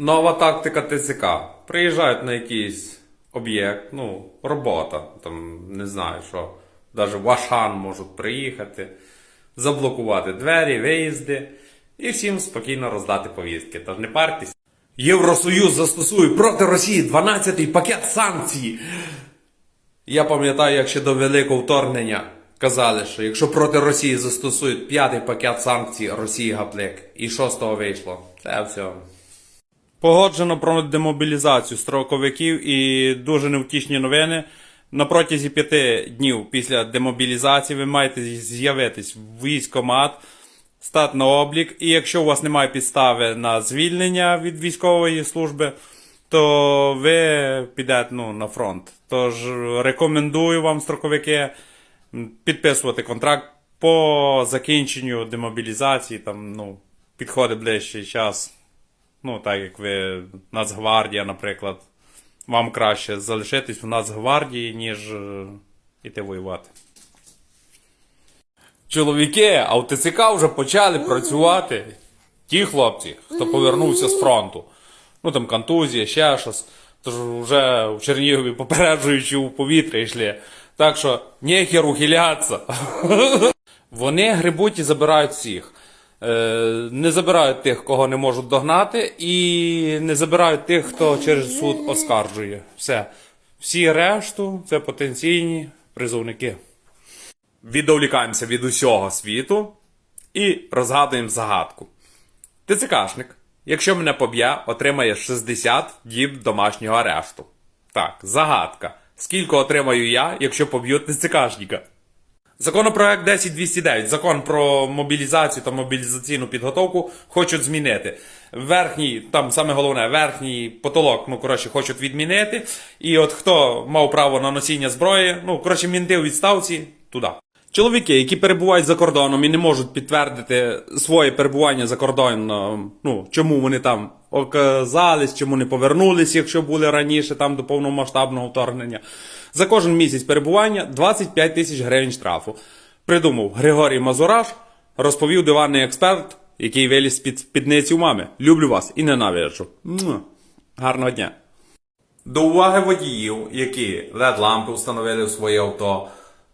Нова тактика ТЦК. Приїжджають на якийсь об'єкт, ну, робота, там, не знаю що. Навіть в Ашан можуть приїхати, заблокувати двері, виїзди і всім спокійно роздати повістки. Тож не партесь. Євросоюз застосує проти Росії 12-й пакет санкцій. Я пам'ятаю, як ще до великого вторгнення казали, що якщо проти Росії застосують п'ятий пакет санкцій, Росії гаплик. І що з того вийшло? Це все. Погоджено про демобілізацію строковиків і дуже невтішні новини. На протязі п'яти днів після демобілізації ви маєте з'явитись в військкомат, стати на облік, і якщо у вас немає підстави на звільнення від військової служби, то ви підете ну, на фронт. Тож рекомендую вам, строковики, підписувати контракт по закінченню демобілізації. Там, ну, підходить ближчий час. Ну, так як ви Нацгвардія, наприклад, вам краще залишитись в Нацгвардії, ніж е, іти воювати. Чоловіки, а в ТЦК вже почали працювати. Ті хлопці, хто повернувся з фронту. Ну там контузія, ще щось. Тож вже в Чернігові попереджуючи у повітря йшли. Так що нехер ухилятися. Вони грибуть і забирають всіх. Е, не забирають тих, кого не можуть догнати, і не забирають тих, хто через суд оскаржує. Все. Всі решту це потенційні призовники. Відволікаємося від усього світу і розгадуємо загадку. ТЦКшник, якщо мене поб'є, отримає 60 діб домашнього арешту. Так, загадка. Скільки отримаю я, якщо поб'ю ТЦКшника? Законопроект 10209, закон про мобілізацію та мобілізаційну підготовку хочуть змінити. Верхній, там саме головне, верхній потолок, ну коротше, хочуть відмінити. І от хто мав право на носіння зброї, ну коротше, мінти у відставці туди. Чоловіки, які перебувають за кордоном і не можуть підтвердити своє перебування за кордоном, ну чому вони там оказались, чому не повернулись, якщо були раніше там до повномасштабного вторгнення. За кожен місяць перебування 25 тисяч гривень штрафу. Придумав Григорій Мазураш, розповів диванний експерт, який виліз з-під спідниці у мами. Люблю вас і ненавиджу. Гарного дня. До уваги водіїв, які LED-лампи встановили в своє авто,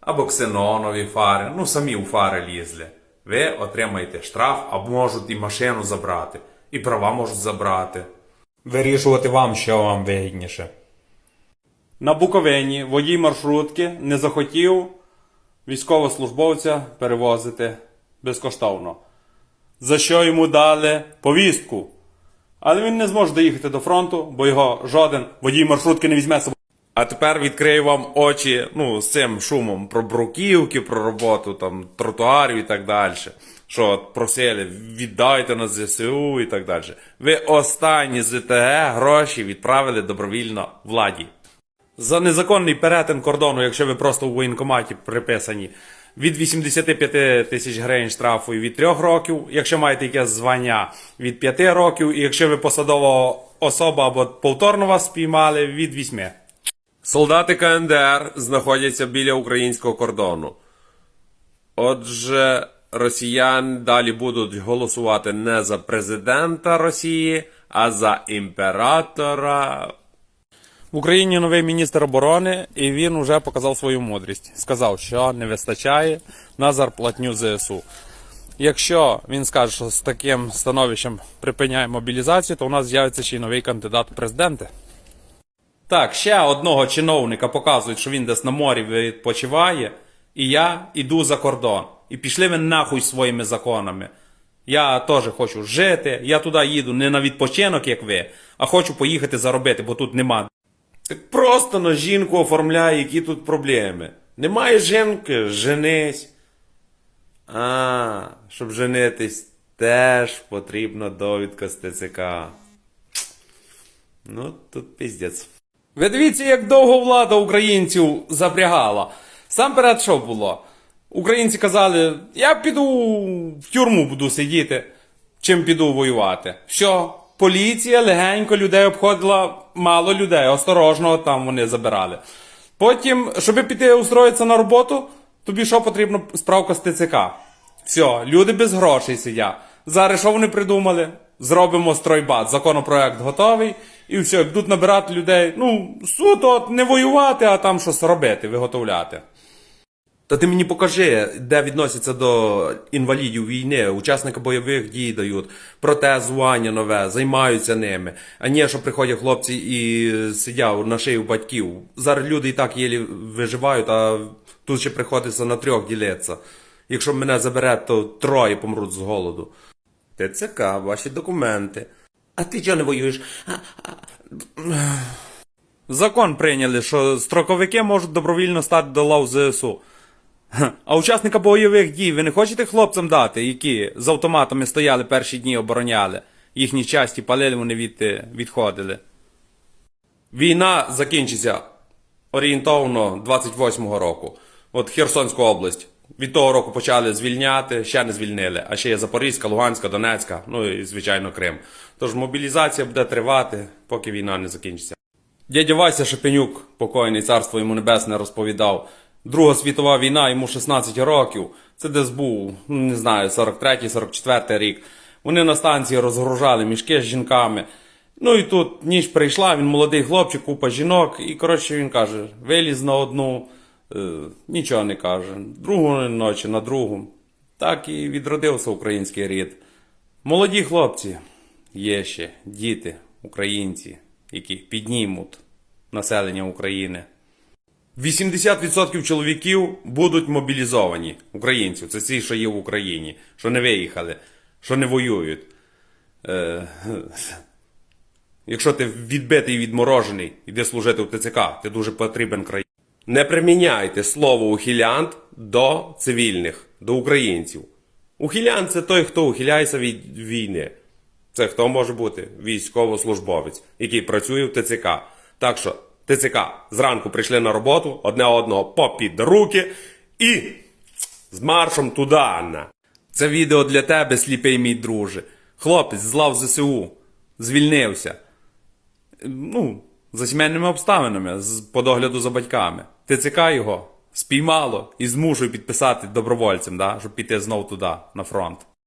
або ксенонові фари, ну самі у фари лізли. Ви отримаєте штраф, або можуть і машину забрати, і права можуть забрати. Вирішувати вам, що вам вигідніше. На Буковині водій маршрутки не захотів військовослужбовця перевозити безкоштовно. За що йому дали повістку. Але він не зможе доїхати до фронту, бо його жоден водій маршрутки не візьме собою. А тепер відкрию вам очі ну, з цим шумом про бруківки, про роботу там, тротуарів і так далі. Що просили, віддайте на ЗСУ і так далі. Ви останні з ЗТГ гроші відправили добровільно владі. За незаконний перетин кордону, якщо ви просто у воєнкоматі приписані, від 85 тисяч гривень штрафу і від 3 років, якщо маєте якесь звання від 5 років, і якщо ви посадова особа або повторно вас спіймали, від 8. Солдати КНДР знаходяться біля українського кордону. Отже, росіяни далі будуть голосувати не за президента Росії, а за імператора. В Україні новий міністр оборони, і він вже показав свою мудрість. Сказав, що не вистачає на зарплатню ЗСУ. Якщо він скаже, що з таким становищем припиняє мобілізацію, то у нас з'явиться ще й новий кандидат в президенти. Так, ще одного чиновника показують, що він десь на морі відпочиває, і я іду за кордон. І пішли ви нахуй своїми законами. Я теж хочу жити, я туди їду не на відпочинок, як ви, а хочу поїхати заробити, бо тут нема. Так просто на жінку оформляй, які тут проблеми. Немає жінки, женись. А, щоб женитись, теж потрібна довідка з ТЦК. Ну, тут піздець. Ви дивіться, як довго влада українців запрягала. Сам перед що було? Українці казали, я піду в тюрму буду сидіти, чим піду воювати. Все, поліція легенько людей обходила, мало людей, осторожно там вони забирали. Потім, щоб піти устроїтися на роботу, тобі що потрібно справка з ТЦК. Все, люди без грошей сидять. Зараз що вони придумали? Зробимо стройбат. Законопроект готовий, і все, будуть набирати людей. Ну, суто не воювати, а там щось робити, виготовляти. Та ти мені покажи, де відносяться до інвалідів війни, учасника бойових дій дають, протезування нове, займаються ними. А не, що приходять хлопці і сидять на шиї батьків. Зараз люди і так єлі виживають, а тут ще приходиться на трьох ділитися. Якщо мене заберуть, то троє помруть з голоду. ТЦК, ваші документи. А ти чого не воюєш? Закон прийняли, що строковики можуть добровільно стати до лав ЗСУ. А учасника бойових дій ви не хочете хлопцям дати, які з автоматами стояли перші дні, обороняли? Їхні часті палили, вони від, е, відходили. Війна закінчиться орієнтовно 28-го року. От Херсонську область. Від того року почали звільняти, ще не звільнили. А ще є Запорізька, Луганська, Донецька, ну і звичайно Крим. Тож мобілізація буде тривати, поки війна не закінчиться. Дядя Вася Шепенюк, покойний царство йому небесне, розповідав. Друга світова війна, йому 16 років. Це десь був, ну, не знаю, 43-44 рік. Вони на станції розгружали мішки з жінками. Ну і тут ніч прийшла, він молодий хлопчик, купа жінок, і коротше він каже: виліз на одну, нічого не каже. Другу ночі на другу. Так і відродився український рід. Молоді хлопці, є ще діти, українці, які піднімуть населення України. 80% чоловіків будуть мобілізовані, українців. Це ті, що є в Україні, що не виїхали, що не воюють. Е, якщо ти відбитий відморожений, іди служити в ТЦК, ти дуже потрібен країні. Не приміняйте слово ухилянт до цивільних, до українців. Ухилянт це той, хто ухиляється від війни. Це хто може бути? Військовослужбовець, який працює в ТЦК. Так що ТЦК зранку прийшли на роботу, одне одного попід руки і з маршем туди. на. Це відео для тебе, сліпий мій друже. Хлопець з лав ЗСУ звільнився. Ну, за сімейними обставинами, по догляду за батьками. ТЦК його спіймало і змушує підписати добровольцем, да, щоб піти знову туди, на фронт.